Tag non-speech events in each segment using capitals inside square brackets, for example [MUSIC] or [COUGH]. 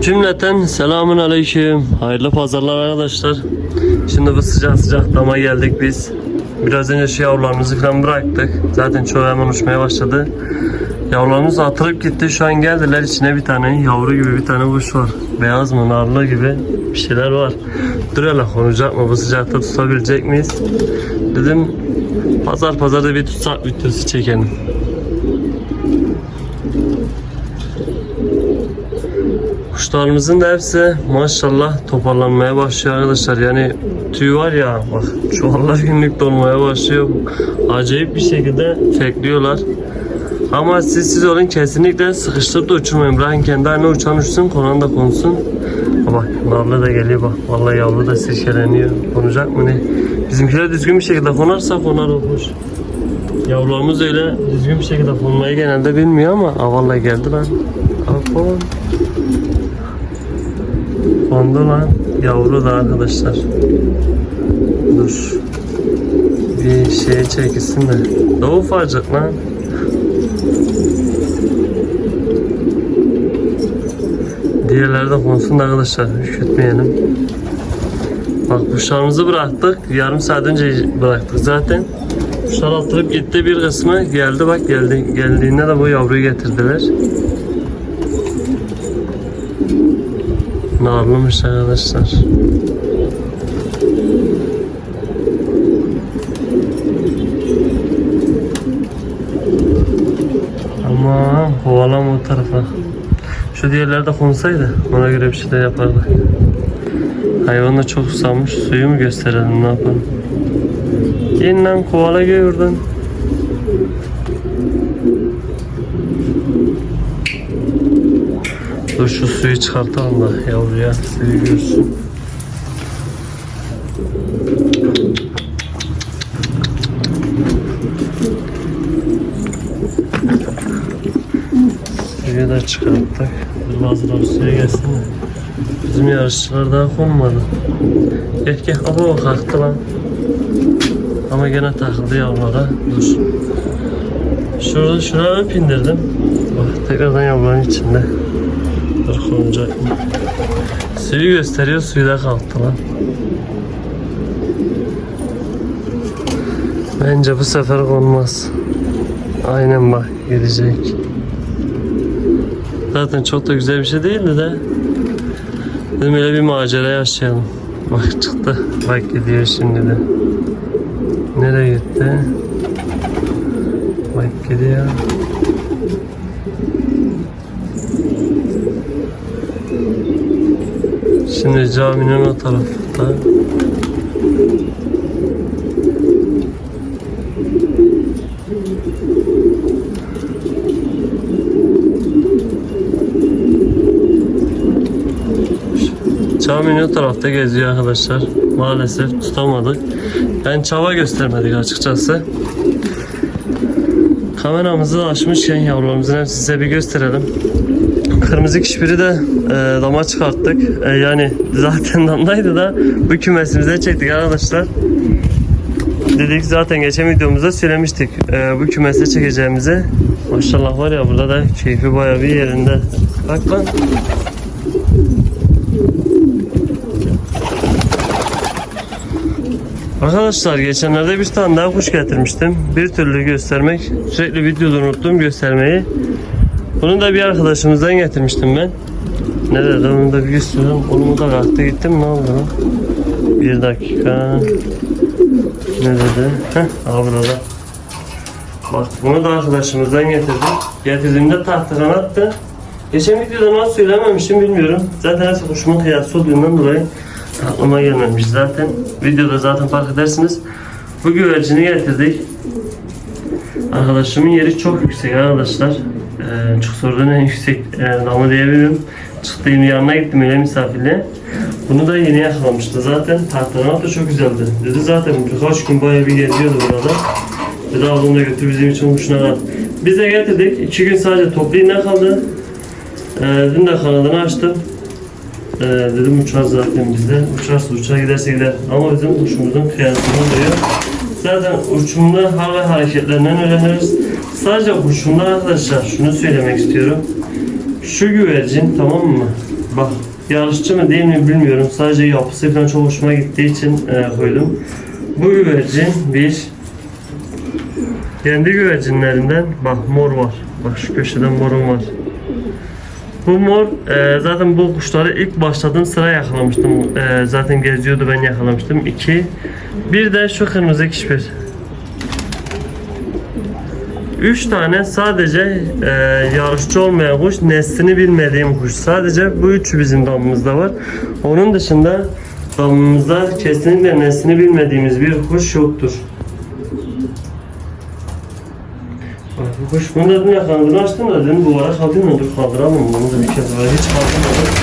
Cümleten selamun aleyküm. Hayırlı pazarlar arkadaşlar. Şimdi bu sıcak sıcak dama geldik biz. Biraz önce şu yavrularımızı falan bıraktık. Zaten çoğu hemen uçmaya başladı. Yavrularımız atılıp gitti. Şu an geldiler. İçine bir tane yavru gibi bir tane kuş var. Beyaz mı narlı gibi bir şeyler var. Dur hele konacak mı? Bu sıcakta tutabilecek miyiz? Dedim pazar pazarda bir tutsak videosu çekelim. Kuşlarımızın da hepsi maşallah toparlanmaya başlıyor arkadaşlar. Yani tüy var ya bak çuvallar [LAUGHS] günlük dolmaya başlıyor. Acayip bir şekilde fekliyorlar. Ama siz siz olun kesinlikle sıkıştırıp da uçurmayın. Bırakın kendi haline uçan uçsun, konan da konsun. Bak narlı da geliyor bak. Vallahi yavru da sirkeleniyor. Konacak mı ne? Bizimkiler düzgün bir şekilde konarsa konar o kuş. Yavrularımız öyle düzgün bir şekilde konmayı genelde bilmiyor ama vallahi geldi lan. Aferin. Kondu lan. Yavru da arkadaşlar. Dur. Bir şeye çekilsin de. Daha ufacık lan. Diğerleri de konsun da arkadaşlar. Üşütmeyelim. Bak kuşlarımızı bıraktık. Yarım saat önce bıraktık zaten. Kuşlar atılıp gitti bir kısmı geldi bak geldi geldiğinde de bu yavruyu getirdiler. Narlımış arkadaşlar. Ama kovalama o tarafa. Şu diğerleri de konsaydı ona göre bir şeyler yapardık. Hayvan da çok susamış. Suyu mu gösterelim ne yapalım? Gelin kovala gel Dur şu suyu çıkartalım da yavruya suyu görsün. Suyu da çıkarttık. Dur bazıları suya gelsin de. Bizim yarışçılar daha konmadı. Gel gel. Aba kalktı lan. Ama gene takıldı yavrulara. Dur. Şurada şuna öp indirdim. Bak tekrardan yavruların içinde. Dur konacak mı? Suyu gösteriyor suyu da kalktı lan. Bence bu sefer konmaz. Aynen bak gidecek. Zaten çok da güzel bir şey değildi de. Dedim öyle bir macera yaşayalım. Bak çıktı. Bak gidiyor şimdi de. Nereye gitti? Bak gidiyor. Şimdi caminin o tarafta. Caminin o tarafta geziyor arkadaşlar. Maalesef tutamadık. Ben çaba göstermedik açıkçası. Kameramızı açmışken yavrularımızın hepsini size bir gösterelim. Kırmızı kişbiri de e, dama çıkarttık. E, yani zaten [LAUGHS] damdaydı da bu kümesimize çektik arkadaşlar. Dedik zaten geçen videomuzda söylemiştik e, bu kümese çekeceğimizi. Maşallah var ya burada da keyfi bayağı bir yerinde. Bak lan. Arkadaşlar geçenlerde bir tane daha kuş getirmiştim. Bir türlü göstermek. Sürekli videoda unuttum göstermeyi. Bunu da bir arkadaşımızdan getirmiştim ben. Nerede onu da bir göstereyim. Onu da kalktı gittim ne oldu? Bir dakika. Ne dedi? Heh, aha burada. Bak bunu da arkadaşımızdan getirdim. Getirdiğimde tahtadan attı. Geçen videoda nasıl söylememişim bilmiyorum. Zaten hepsi kuşumun kıyası olduğundan dolayı aklıma gelmemiş zaten. Videoda zaten fark edersiniz. Bu güvercini getirdik. Arkadaşımın yeri çok yüksek arkadaşlar. Ee, çok sorduğun en yüksek e, damı diyebilirim. Çıktığım yanına gittim öyle misafirle. Bunu da yeni yakalamıştı zaten. Tahtanat da çok güzeldi. Dedi zaten birkaç gün bayağı bir geziyordu burada. Dedi onu da götür bizim için kuşuna al. Biz de getirdik. İki gün sadece toplayın kaldı. Ee, dün de kanadını açtım. Ee, dedim uçar zaten bizde. Uçarsa uçar giderse gider. Ama bizim uçumuzun kıyasını diyor. Zaten uçumda hal ve hareketlerinden öğreniriz. Sadece uçumda arkadaşlar şunu söylemek istiyorum. Şu güvercin tamam mı? Bak yarışçı mı değil mi bilmiyorum. Sadece yapısı falan çok hoşuma gittiği için e, koydum. Bu güvercin bir kendi güvercinlerinden bak mor var. Bak şu köşeden morum var. Bu mor e, zaten bu kuşları ilk başladığım sıra yakalamıştım. E, zaten geziyordu ben yakalamıştım. İki. Bir de şu kırmızı kişpir. Üç tane sadece e, yarışçı olmayan kuş, neslini bilmediğim kuş. Sadece bu üçü bizim damımızda var. Onun dışında damımızda kesinlikle neslini bilmediğimiz bir kuş yoktur. Bak bu kuş, bunu da dün yakalandığını açtım da dedim bu ara kaldırma dur kaldıralım bunu da bir kez var hiç kaldırmadım.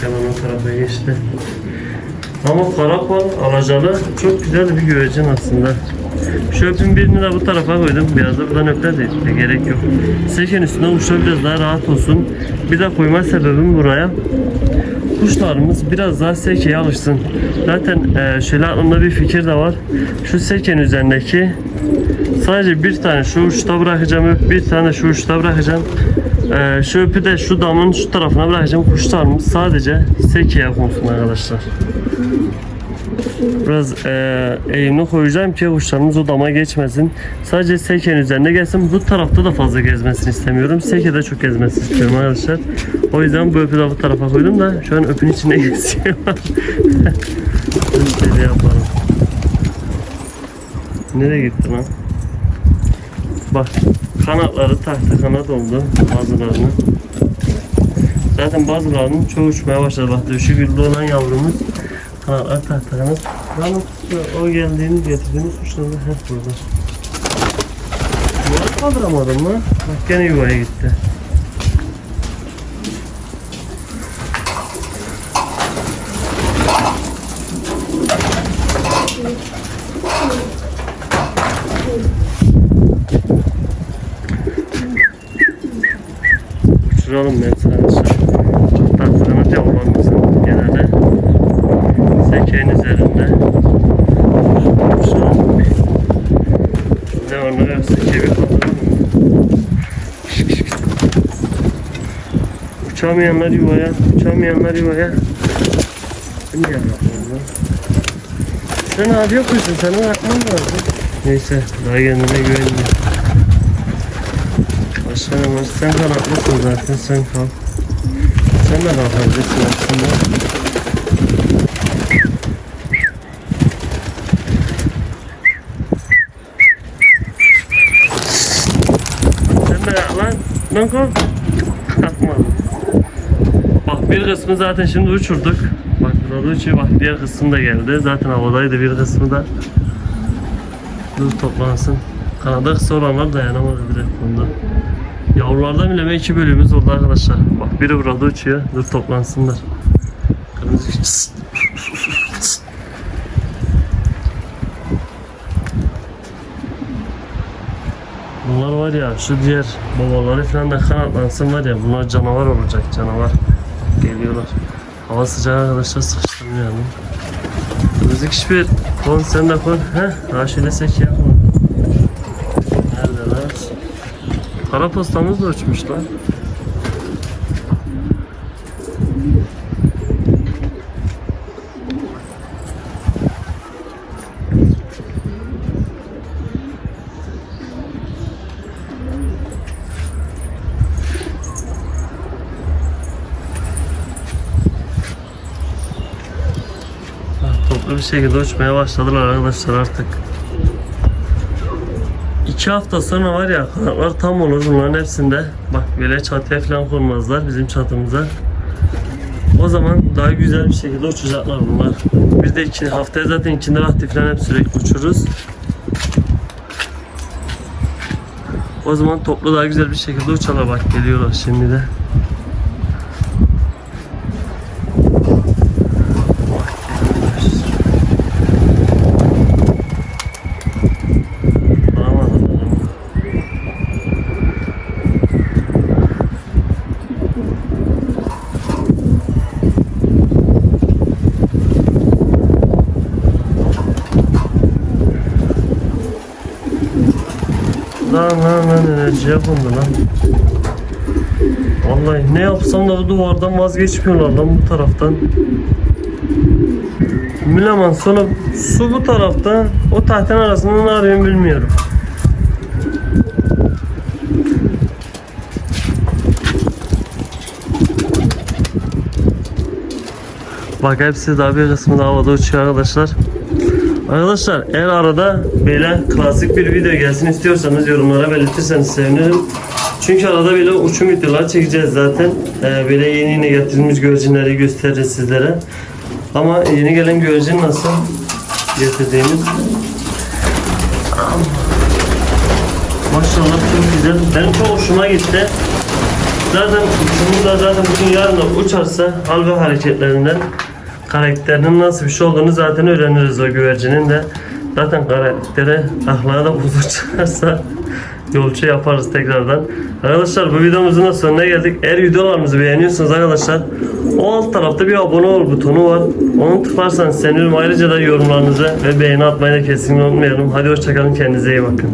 Hemen o tarafa geçti. Ama karakol alacalı çok güzel bir güvercin aslında. Şu öpün birini de bu tarafa koydum. Biraz da buradan öpler de gerek yok. Seken üstünde kuşlar biraz daha rahat olsun. Bir de koyma sebebim buraya. Kuşlarımız biraz daha sekeye alışsın. Zaten e, şöyle aklımda bir fikir de var. Şu seken üzerindeki sadece bir tane şu uçta bırakacağım bir tane şu uçta bırakacağım. E, şu öpü de şu damın şu tarafına bırakacağım. Kuşlarımız sadece sekeye konsun arkadaşlar. Biraz e, eğimli koyacağım ki kuşlarımız o dama geçmesin. Sadece seken üzerine gelsin. Bu tarafta da fazla gezmesini istemiyorum. Sekede çok gezmesini istiyorum arkadaşlar. O yüzden bu öpü bu tarafa koydum da şu an öpün içinde [LAUGHS] geziyor. Şöyle yapalım. Nereye gitti lan? Bak kanatları taktı kanat oldu bazılarının. Zaten bazılarının çoğu uçmaya başladı. Bak döşü güllü olan yavrumuz kanatlar taktı kanat. Kanat o geldiğini getirdiğimiz kuşları hep burada. Yuva kaldıramadım mı? Bak gene yuvaya gitti. Uçuralım ben sana dışarı. Taktığını yavrularımızın genelde üzerinde. Uçuralım. Ne onlara kaldıralım. Uçamayanlar yuvaya, uçamayanlar yuvaya. Geldi aklına? Sen abi yapıyorsun, sana bakman lazım. Neyse, daha kendine güvenmiyor. Başka ne var? Sen kanatlısın zaten, sen kal. Sen de kalkabilirsin aslında. Sen de yap lan. Kalk. Bak bir kısmı zaten şimdi uçurduk. Bak burada uçuyor. Bak diğer kısmı da geldi. Zaten havadaydı bir kısmı da. Dur toplansın. Kanada kısa olanlar dayanamadı direkt bunda. Yavrulardan bile iki bölümümüz oldu arkadaşlar. Bak biri burada uçuyor. Dur toplansınlar. Kırmızı Bunlar var ya şu diğer babaları falan da kanatlansın var ya bunlar canavar olacak canavar. Geliyorlar. Hava sıcak arkadaşlar sıkıştırmayalım. Müzik hiçbir kon sen de kon. Heh daha şöyle sek ya. Neredeler? Kara postamız da uçmuş lan. Bir şekilde uçmaya başladılar arkadaşlar artık. İki hafta sonra var ya kanatlar tam olur bunların hepsinde. Bak böyle çatıya falan konmazlar bizim çatımıza. O zaman daha güzel bir şekilde uçacaklar bunlar. Biz de iki haftaya zaten ikindi vakti falan hep sürekli uçururuz. O zaman toplu daha güzel bir şekilde uçarlar bak geliyorlar şimdi de. Lan lan lan enerjiye kondu lan. Vallahi ne yapsam da bu duvardan vazgeçmiyorlar lan bu taraftan. Müleman sonra su bu tarafta o tahtanın arasında ne arıyorum bilmiyorum. Bak hepsi daha bir kısmı da havada uçuyor arkadaşlar. Arkadaşlar eğer arada böyle klasik bir video gelsin istiyorsanız yorumlara belirtirseniz sevinirim. Çünkü arada böyle uçum videolar çekeceğiz zaten. Ee, böyle yeni yeni getirilmiş güvercinleri gösteririz sizlere. Ama yeni gelen güvercin nasıl getirdiğimiz. Maşallah çok güzel. Benim çok hoşuma gitti. Zaten uçumu da zaten bugün yarın uçarsa hal ve hareketlerinden karakterinin nasıl bir şey olduğunu zaten öğreniriz o güvercinin de. Zaten karakteri ahlakı da [LAUGHS] çıkarsa yolcu yaparız tekrardan. Arkadaşlar bu videomuzun da sonuna geldik. Eğer videolarımızı beğeniyorsanız arkadaşlar o alt tarafta bir abone ol butonu var. Onu tıklarsanız sevinirim. Ayrıca da yorumlarınızı ve beğeni atmayı da kesinlikle unutmayalım. Hadi hoşçakalın. Kendinize iyi bakın.